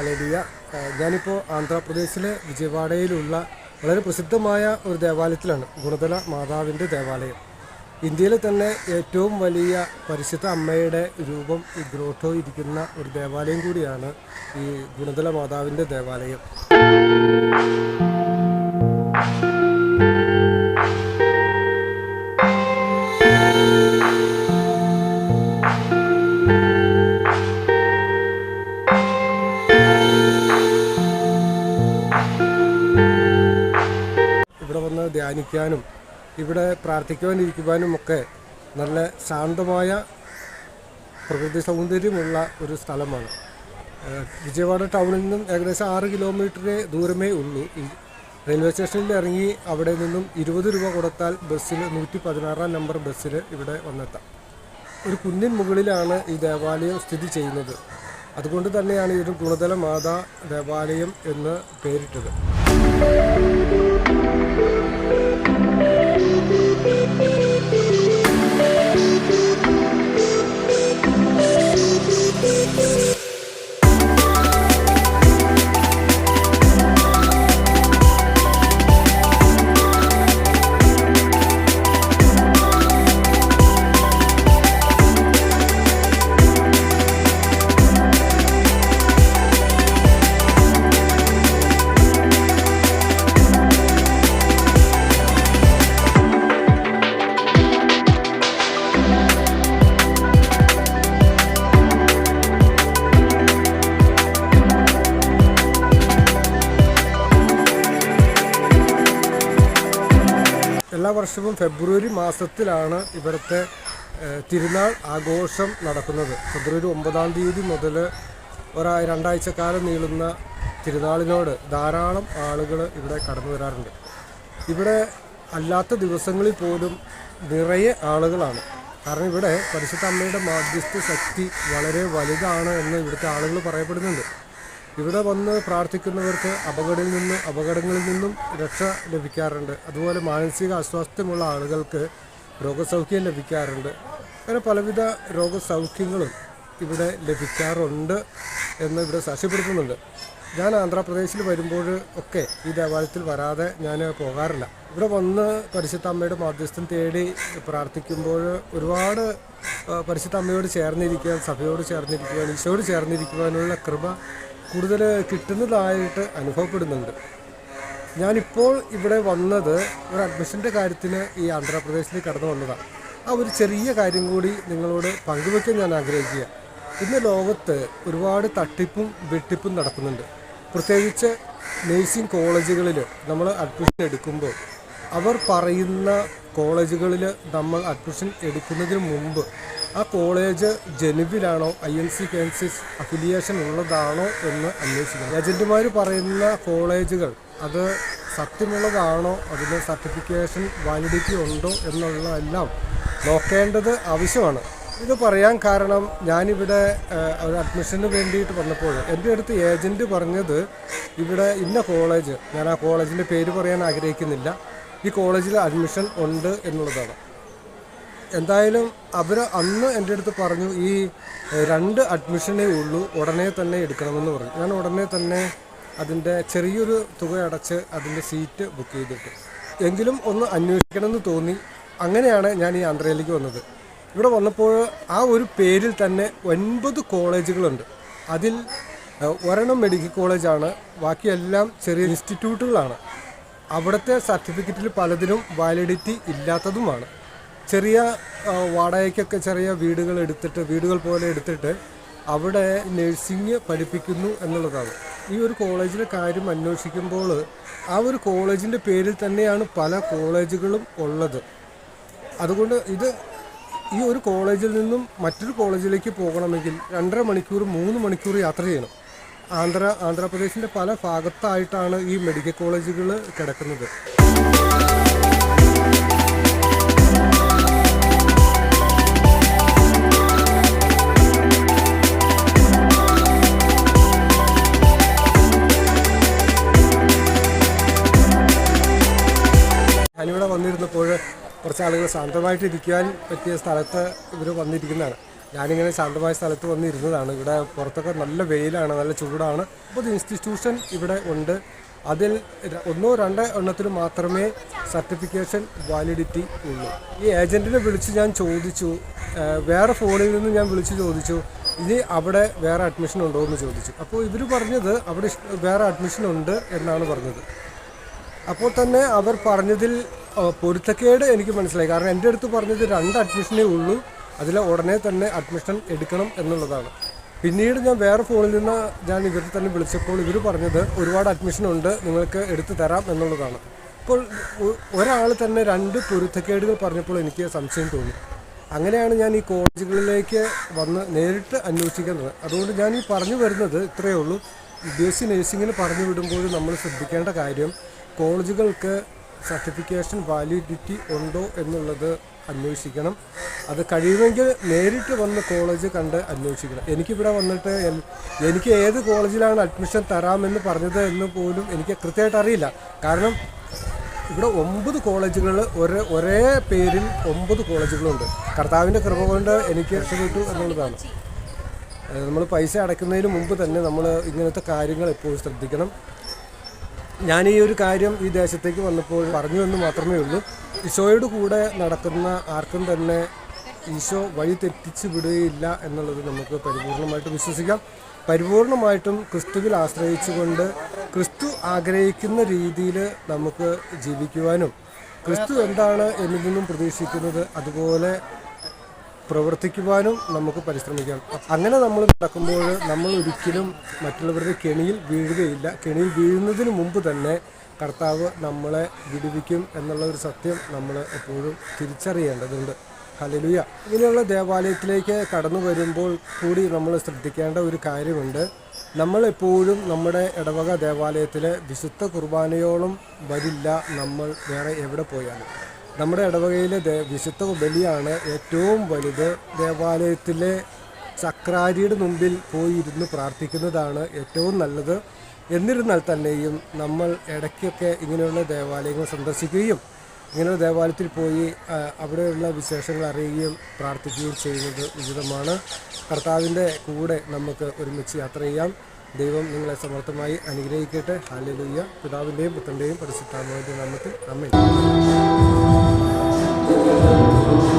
Hallelujah ഞാനിപ്പോൾ ആന്ധ്രാപ്രദേശിലെ വിജയവാഡയിലുള്ള വളരെ പ്രസിദ്ധമായ ഒരു ദേവാലയത്തിലാണ് ഗുണതല മാതാവിന്റെ ദേവാലയം. ഇന്ത്യയിലെ തന്നെ ഏറ്റവും വലിയ പരിശുദ്ധ അമ്മയുടെ രൂപം ഈ ഗ്രോട്ടോ ഇരിക്കുന്ന ഒരു ദേവാലയം കൂടിയാണ് ഈ ഗുണതല മാതാവിന്റെ ദേവാലയം. ധ്യാനിക്കാനും ഇവിടെ പ്രാർത്ഥിക്കുവാനിരിക്കുവാനും ഒക്കെ നല്ല ശാന്തമായ പ്രകൃതി സൗന്ദര്യമുള്ള ഒരു സ്ഥലമാണ്. വിജയവാഡ ടൗണിൽ നിന്നും ഏകദേശം ആറ് കിലോമീറ്റർ ദൂരമേ ഉള്ളൂ. റെയിൽവേ സ്റ്റേഷനിൽ ഇറങ്ങി അവിടെ നിന്നും ഇരുപത് രൂപ കൊടുത്താൽ ബസ്സിൽ നൂറ്റി പതിനാറാം നമ്പർ ബസ്സിൽ ഇവിടെ വന്നെത്താം. ഒരു കുന്നിൻ മുകളിലാണ് ഈ ദേവാലയം സ്ഥിതി ചെയ്യുന്നത്. അതുകൊണ്ട് തന്നെയാണ് ഇതിന് ഗുണതല മാതാ ദേവാലയം എന്ന് പേരിട്ടത്. എല്ലാ വർഷവും ഫെബ്രുവരി മാസത്തിലാണ് ഇവിടുത്തെ തിരുനാൾ ആഘോഷം നടക്കുന്നത്. ഫെബ്രുവരി ഒമ്പതാം തീയതി മുതൽ ഒരാ രണ്ടാഴ്ചക്കാലം നീളുന്ന തിരുനാളിനോട് ധാരാളം ആളുകൾ ഇവിടെ കടന്നു വരാറുണ്ട്. ഇവിടെ അല്ലാത്ത ദിവസങ്ങളിൽ പോലും നിറയെ ആളുകളാണ്. കാരണം ഇവിടെ പരിശുദ്ധ അമ്മയുടെ മാധ്യസ്ഥ ശക്തി വളരെ വലുതാണ് എന്ന് ഇവിടുത്തെ ആളുകൾ പറയപ്പെടുന്നുണ്ട്. ഇവിടെ വന്ന് പ്രാർത്ഥിക്കുന്നവർക്ക് അപകടങ്ങളിൽ നിന്നും അപകടങ്ങളിൽ നിന്നും രക്ഷ ലഭിക്കാറുണ്ട്. അതുപോലെ മാനസിക അസ്വാസ്ഥ്യമുള്ള ആളുകൾക്ക് രോഗസൗഖ്യം ലഭിക്കാറുണ്ട്. അങ്ങനെ പലവിധ രോഗസൗഖ്യങ്ങളും ഇവിടെ ലഭിക്കാറുണ്ട് എന്ന് ഇവിടെ സാക്ഷ്യപ്പെടുത്തുന്നുണ്ട്. ഞാൻ ആന്ധ്രാപ്രദേശിൽ വരുമ്പോൾ ഒക്കെ ഈ ദേവാലയത്തിൽ വരാതെ ഞാൻ പോകാറില്ല. ഇവിടെ വന്ന് പരിശുദ്ധ അമ്മയുടെ മാധ്യസ്ഥം തേടി പ്രാർത്ഥിക്കുമ്പോൾ ഒരുപാട് പരിശുദ്ധ അമ്മയോട് ചേർന്നിരിക്കുവാൻ സഭയോട് ചേർന്നിരിക്കുവാൻ ഈശോട് ചേർന്നിരിക്കുവാനുള്ള കൃപ കൂടുതൽ കിട്ടുന്നതായിട്ട് അനുഭവപ്പെടുന്നുണ്ട്. ഞാനിപ്പോൾ ഇവിടെ വന്നത് ഒരു അഡ്മിഷന്റെ കാര്യത്തിന് ഈ ആന്ധ്രാപ്രദേശിൽ കടന്നു വന്നതാണ് ആ ഒരു ചെറിയ കാര്യം കൂടി നിങ്ങളോട് പങ്കുവെക്കാൻ ഞാൻ ആഗ്രഹിക്കുക. ഇന്ന് ലോകത്ത് ഒരുപാട് തട്ടിപ്പും വെട്ടിപ്പും നടക്കുന്നുണ്ട്. പ്രത്യേകിച്ച് നേഴ്സിംഗ് കോളേജുകളിൽ നമ്മൾ അഡ്മിഷൻ എടുക്കുമ്പോൾ അവർ പറയുന്ന കോളേജുകളിൽ നമ്മൾ അഡ്മിഷൻ എടുക്കുന്നതിന് മുമ്പ് ആ കോളേജ് ജനുവിലാണോ ഐ എൻ സി കാൻസിസ് അഫിലിയേഷൻ ഉള്ളതാണോ എന്ന് അന്വേഷിക്കണം. ഏജന്റുമാർ പറയുന്ന കോളേജുകൾ അത് സത്യമുള്ളതാണോ അതിന് സർട്ടിഫിക്കേഷൻ വാലിഡിറ്റി ഉണ്ടോ എന്നുള്ളതെല്ലാം നോക്കേണ്ടത് ആവശ്യമാണ്. ഇത് പറയാൻ കാരണം ഞാനിവിടെ ഒരു അഡ്മിഷന് വേണ്ടിയിട്ട് വന്നപ്പോൾ എന്റെ അടുത്ത് ഏജന്റ് പറഞ്ഞത് ഇവിടെ ഇന്ന കോളേജ് ഞാൻ ആ കോളേജിന്റെ പേര് പറയാൻ ആഗ്രഹിക്കുന്നില്ല. ഈ കോളേജിൽ അഡ്മിഷൻ ഉണ്ട് എന്നുള്ളതാണ്. എന്തായാലും അവർ അന്ന് എന്റെ അടുത്ത് പറഞ്ഞു ഈ രണ്ട് അഡ്മിഷനേ ഉള്ളൂ ഉടനെ തന്നെ എടുക്കണമെന്ന് പറഞ്ഞു. ഞാൻ ഉടനെ തന്നെ അതിന്റെ ചെറിയൊരു തുക അടച്ച് അതിന്റെ സീറ്റ് ബുക്ക് ചെയ്തിട്ട്. എങ്കിലും ഒന്ന് അന്വേഷിക്കണമെന്ന് തോന്നി. അങ്ങനെയാണ് ഞാൻ ഈ ആന്ധ്രയിലേക്ക് വന്നത്. ഇവിടെ വന്നപ്പോൾ ആ ഒരു പേരിൽ തന്നെ ഒൻപത് കോളേജുകളുണ്ട്. അതിൽ ഒരെണ്ണം മെഡിക്കൽ കോളേജാണ്. ബാക്കിയെല്ലാം ചെറിയ ഇൻസ്റ്റിറ്റ്യൂട്ടുകളാണ് അവിടുത്തെ സർട്ടിഫിക്കറ്റിൽ പലതിനും വാലിഡിറ്റി ഇല്ലാത്തതുമാണ്. ചെറിയ വാടകയ്ക്കൊക്കെ ചെറിയ വീടുകൾ എടുത്തിട്ട് വീടുകൾ പോലെ എടുത്തിട്ട് അവിടെ നഴ്സിംഗ് പഠിപ്പിക്കുന്നു എന്നുള്ളതാണ്. ഈ ഒരു കോളേജിലെ കാര്യം അന്വേഷിക്കുമ്പോൾ ആ ഒരു കോളേജിന്റെ പേരിൽ തന്നെയാണ് പല കോളേജുകളും ഉള്ളത്. അതുകൊണ്ട് ഇത് ഈ ഒരു കോളേജിൽ നിന്നും മറ്റൊരു കോളേജിലേക്ക് പോകണമെങ്കിൽ രണ്ടര മണിക്കൂർ മൂന്ന് മണിക്കൂർ യാത്ര ചെയ്യണം. ആന്ധ്ര ആന്ധ്രാപ്രദേശിന്റെ പല ഭാഗത്തായിട്ടാണ് ഈ മെഡിക്കൽ കോളേജുകൾ കിടക്കുന്നത്. ഞാനിവിടെ വന്നിരുന്നപ്പോൾ കുറച്ച് ആളുകൾ ശാന്തമായിട്ടിരിക്കാൻ പറ്റിയ സ്ഥലത്ത് ഇവർ വന്നിരിക്കുന്നതാണ്. ഞാനിങ്ങനെ ശാന്തമായ സ്ഥലത്ത് വന്നിരുന്നതാണ് ഇവിടെ പുറത്തൊക്കെ നല്ല വെയിലാണ് നല്ല ചൂടാണ്. അപ്പോൾ ഇൻസ്റ്റിറ്റ്യൂഷൻ ഇവിടെ ഉണ്ട്. അതിൽ ഒന്നോ രണ്ടോ എണ്ണത്തിൽ മാത്രമേ സർട്ടിഫിക്കേഷൻ വാലിഡിറ്റി ഉള്ളൂ. ഈ ഏജന്റിനെ വിളിച്ച് ഞാൻ ചോദിച്ചു വേറെ ഫോണിൽ നിന്ന് ഞാൻ വിളിച്ച് ചോദിച്ചു ഇനി അവിടെ വേറെ അഡ്മിഷൻ ഉണ്ടോ? എന്ന് ചോദിച്ചു. അപ്പോൾ ഇവർ പറഞ്ഞത് അവിടെ വേറെ അഡ്മിഷൻ ഉണ്ട് എന്നാണ് പറഞ്ഞത്. അപ്പോൾ തന്നെ അവർ പറഞ്ഞതിൽ പൊരുത്തക്കേട് എനിക്ക് മനസ്സിലായി. കാരണം എന്റെ അടുത്ത് പറഞ്ഞത് രണ്ട് അഡ്മിഷനേ ഉള്ളൂ. അതിൽ ഉടനെ തന്നെ അഡ്മിഷൻ എടുക്കണം എന്നുള്ളതാണ്. പിന്നീട് ഞാൻ വേറെ ഫോണിൽ നിന്ന് ഞാൻ ഇവരെ തന്നെ വിളിച്ചപ്പോൾ ഇവർ പറഞ്ഞത് ഒരുപാട് അഡ്മിഷൻ ഉണ്ട് നിങ്ങൾക്ക് എടുത്തു തരാം എന്നുള്ളതാണ്. അപ്പോൾ ഒരാൾ തന്നെ രണ്ട് പൊരുത്തക്കേടുകൾ പറഞ്ഞപ്പോൾ എനിക്ക് സംശയം തോന്നി. അങ്ങനെയാണ് ഞാൻ ഈ കോളേജുകളിലേക്ക് വന്ന് നേരിട്ട് അന്വേഷിക്കുന്നത്. അതുകൊണ്ട് ഞാൻ ഈ പറഞ്ഞു വരുന്നത് ഇത്രയേ ഉള്ളൂ. ബി എസ് സി പറഞ്ഞു വിടുമ്പോൾ നമ്മൾ ശ്രദ്ധിക്കേണ്ട കാര്യം കോളേജുകൾക്ക് സർട്ടിഫിക്കേഷൻ വാലിഡിറ്റി ഉണ്ടോ എന്നുള്ളത് അന്വേഷിക്കണം. അത് കഴിയുമെങ്കിൽ നേരിട്ട് വന്ന് കോളേജ് കണ്ട് അന്വേഷിക്കണം. എനിക്കിവിടെ വന്നിട്ട് എനിക്ക് ഏത് കോളേജിലാണ് അഡ്മിഷൻ തരാമെന്ന് പറഞ്ഞത് എന്ന് പോലും എനിക്ക് കൃത്യമായിട്ട് അറിയില്ല. കാരണം ഇവിടെ ഒമ്പത് കോളേജുകൾ ഒരേ ഒരേ പേരിൽ ഒമ്പത് കോളേജുകളുണ്ട് കർത്താവിന്റെ കൃപ കൊണ്ട് എനിക്ക് രക്ഷപ്പെട്ടു എന്നുള്ളതാണ്. നമ്മൾ പൈസ അടയ്ക്കുന്നതിന് മുമ്പ് തന്നെ നമ്മൾ ഇങ്ങനത്തെ കാര്യങ്ങൾ എപ്പോഴും ശ്രദ്ധിക്കണം. ഞാൻ ഈ ഒരു കാര്യം ഈ ദേശത്തേക്ക് വന്നപ്പോൾ പറഞ്ഞു എന്ന് മാത്രമേ ഉള്ളൂ. ഈശോയുടെ കൂടെ നടക്കുന്ന ആർക്കും തന്നെ ഈശോ വഴി തെറ്റിച്ച് വിടുകയില്ല എന്നുള്ളത് നമുക്ക് പരിപൂർണമായിട്ട് വിശ്വസിക്കാം. പരിപൂർണമായിട്ടും ക്രിസ്തുവിൽ ആശ്രയിച്ചുകൊണ്ട് ക്രിസ്തു ആഗ്രഹിക്കുന്ന രീതിയിൽ നമുക്ക് ജീവിക്കുവാനും ക്രിസ്തു എന്താണ് എന്നിൽ നിന്നും പ്രതീക്ഷിക്കുന്നത് അതുപോലെ പ്രവർത്തിക്കുവാനും നമുക്ക് പരിശ്രമിക്കാം. അങ്ങനെ നമ്മൾ നടക്കുമ്പോൾ നമ്മൾ ഒരിക്കലും മറ്റുള്ളവരുടെ കെണിയിൽ വീഴുകയില്ല. കെണിയിൽ വീഴുന്നതിന് മുമ്പ് തന്നെ കർത്താവ് നമ്മളെ വിടുവിക്കും എന്നുള്ള ഒരു സത്യം നമ്മൾ എപ്പോഴും തിരിച്ചറിയേണ്ടതുണ്ട്. ഹലലുയ ഇങ്ങനെയുള്ള ദേവാലയത്തിലേക്ക് കടന്നു വരുമ്പോൾ കൂടി നമ്മൾ ശ്രദ്ധിക്കേണ്ട ഒരു കാര്യമുണ്ട്. നമ്മളെപ്പോഴും നമ്മുടെ ഇടവക ദേവാലയത്തിലെ വിശുദ്ധ കുർബാനയോളം വരില്ല നമ്മൾ വേറെ എവിടെ പോയാലും. നമ്മുടെ ഇടവകയിലെ വിശുദ്ധ ബലിയാണ് ഏറ്റവും വലുത്. ദേവാലയത്തിലെ ചക്രാരിയുടെ മുമ്പിൽ പോയി ഇരുന്ന് പ്രാർത്ഥിക്കുന്നതാണ് ഏറ്റവും നല്ലത്. എന്നിരുന്നാൽ തന്നെയും നമ്മൾ ഇടയ്ക്കൊക്കെ ഇങ്ങനെയുള്ള ദേവാലയങ്ങൾ സന്ദർശിക്കുകയും ഇങ്ങനെയുള്ള ദേവാലയത്തിൽ പോയി അവിടെയുള്ള വിശേഷങ്ങൾ അറിയുകയും പ്രാർത്ഥിക്കുകയും ചെയ്യുന്നത് ഉചിതമാണ്. കർത്താവിന്റെ കൂടെ നമുക്ക് ഒരുമിച്ച് യാത്ര ചെയ്യാം. ദൈവം നിങ്ങളെ സമർത്ഥമായി അനുഗ്രഹിക്കട്ടെ. ഹാലലുയ്യ പിതാവിന്റെയും പുത്രന്റെയും പരിശുദ്ധാത്മാവിന്റെ നാമത്തിൽ. അമ്മ Lord.